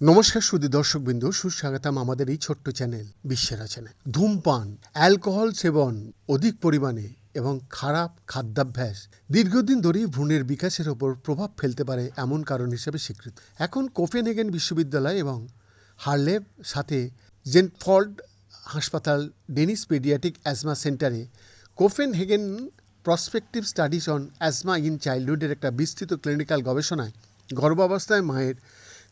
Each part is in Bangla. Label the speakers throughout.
Speaker 1: নমস্কার সুদী দর্শকবৃন্দ, সুস্বাগতম আমাদের এই ছোট্ট চ্যানেল, বিশ্বের রচনায় ধূমপান, অ্যালকোহল সেবন অধিক পরিমাণে এবং খারাপ খাদ্যাভ্যাস দীর্ঘদিন ধরেই ভ্রূণের বিকাশের ওপর প্রভাব ফেলতে পারে এমন কারণ হিসেবে স্বীকৃত। এখন কোপেনহেগেন বিশ্ববিদ্যালয় এবং হার্লেভ সাথে জেনফল্ড হাসপাতাল ডেনিস পেডিয়াটিক অ্যাজমা সেন্টারে Copenhagen prospective studies on asthma in চাইল্ডহুডের একটা বিস্তৃত ক্লিনিক্যাল গবেষণায় গর্ভাবস্থায় মায়ের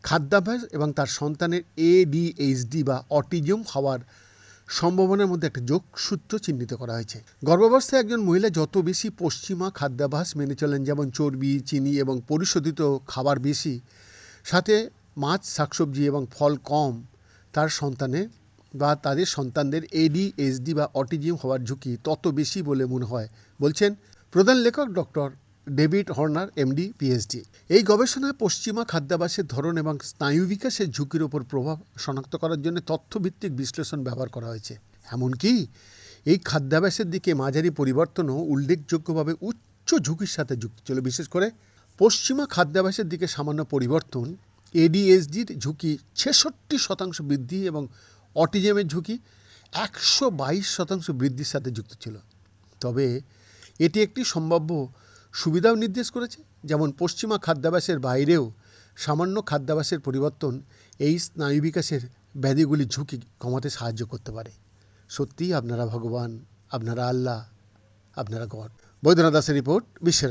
Speaker 1: খাদ্যাভ্যাস এবং তার সন্তানের এডিএইচডি বা অটিজম হওয়ার সম্ভাবনার মধ্যে একটা যোগসূত্র চিহ্নিত করা হয়েছে। গর্ভাবস্থায় একজন মহিলা যত বেশি পশ্চিমা খাদ্যাভ্যাস মেনে চলেন, যেমন চর্বি, চিনি এবং পরিশোধিত খাবার বেশি, সাথে মাছ, শাকসবজি এবং ফল কম, তার সন্তানের বা তাদের সন্তানদের এডিএইচডি বা অটিজম হওয়ার ঝুঁকি তত বেশি বলে মনে হয়, বলছেন প্রধান লেখক doctor David Horner MD PhD এই গবেষণায় পশ্চিমা খাদ্যাভ্যাসের ধরন এবং স্নায়ু বিকাশের ঝুঁকির ওপর প্রভাব শনাক্ত করার জন্য তথ্যভিত্তিক বিশ্লেষণ ব্যবহার করা হয়েছে। এমনকি এই খাদ্যাভ্যাসের দিকে মাঝারি পরিবর্তনও উল্লেখযোগ্যভাবে উচ্চ ঝুঁকির সাথে যুক্ত ছিল। বিশেষ করে পশ্চিমা খাদ্যাভ্যাসের দিকে সামান্য পরিবর্তন এডিএসডির ঝুঁকি ছেষট্টি শতাংশ বৃদ্ধি এবং অটিজমের ঝুঁকি একশো বাইশ শতাংশ বৃদ্ধির সাথে যুক্ত ছিল। তবে এটি একটি সম্ভাব্য সুবিধাও নির্দেশ করেছে, যেমন পশ্চিমা খাদ্যাভ্যাসের বাইরেও সামান্য খাদ্যাভ্যাসের পরিবর্তন এই স্নায়ু বিকাশের ব্যাধিগুলির ঝুঁকি কমাতে সাহায্য করতে পারে। সত্যিই আপনারা ভগবান, আপনারা আল্লাহ, আপনারা গড। বৈদ্যনাথ দাসের রিপোর্ট, বিশ্বের